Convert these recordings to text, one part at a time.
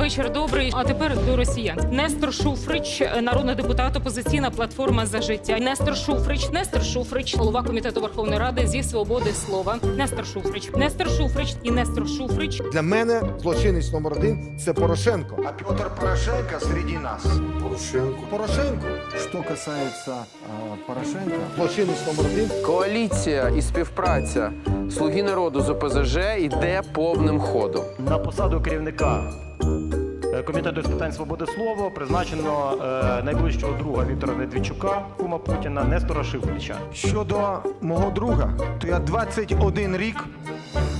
Вечір добрий. А тепер до росіян. Нестор Шуфрич, народний депутат, опозиційна платформа за життя. Нестор Шуфрич, Нестор Шуфрич, голова комітету Верховної Ради зі свободи слова. Нестор Шуфрич, Нестор Шуфрич і Нестор Шуфрич. Для мене злочинець номер один це Порошенко. А Петр Порошенко среди нас. Порошенко. Порошенко. Что касается э, Порошенко, Злочинець номер один. Коаліція і співпраця Слуги народу з ОПЗЖ йде повним ходом. На посаду керівника е, комітету з питань свободи слова призначено е, найближчого друга Віктора Медведчука, кума Путіна, Нестора Шивковича. щодо мого друга, то я 21 рік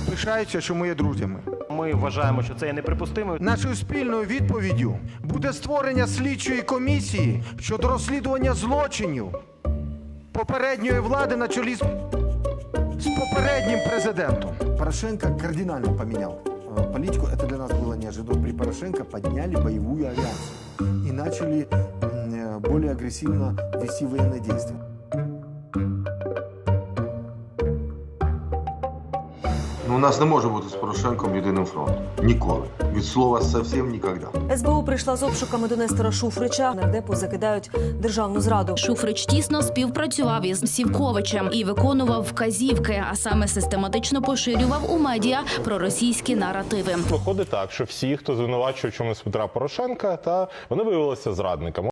пишаюся, що ми є друзями. Ми вважаємо, що це є неприпустимо. Нашою спільною відповіддю буде створення слідчої комісії щодо розслідування злочинів попередньої влади на чолі з, з попереднім президентом. Порошенко кардинально поменял э, политику. Это для нас было неожиданно. При Порошенко подняли боевую авиацию и начали м, э, более агрессивно вести военные действия. Ну, у нас не може бути з Порошенком єдиним фронтом. Ніколи. Від слова зовсім ніколи. СБУ прийшла з обшуками до Нестора Шуфрича. Нардепу закидають державну зраду. Шуфрич тісно співпрацював із Сівковичем і виконував вказівки, а саме систематично поширював у медіа проросійські наративи. Виходить так, що всі, хто звинувачує чомусь Петра Порошенка, та вони виявилися зрадниками.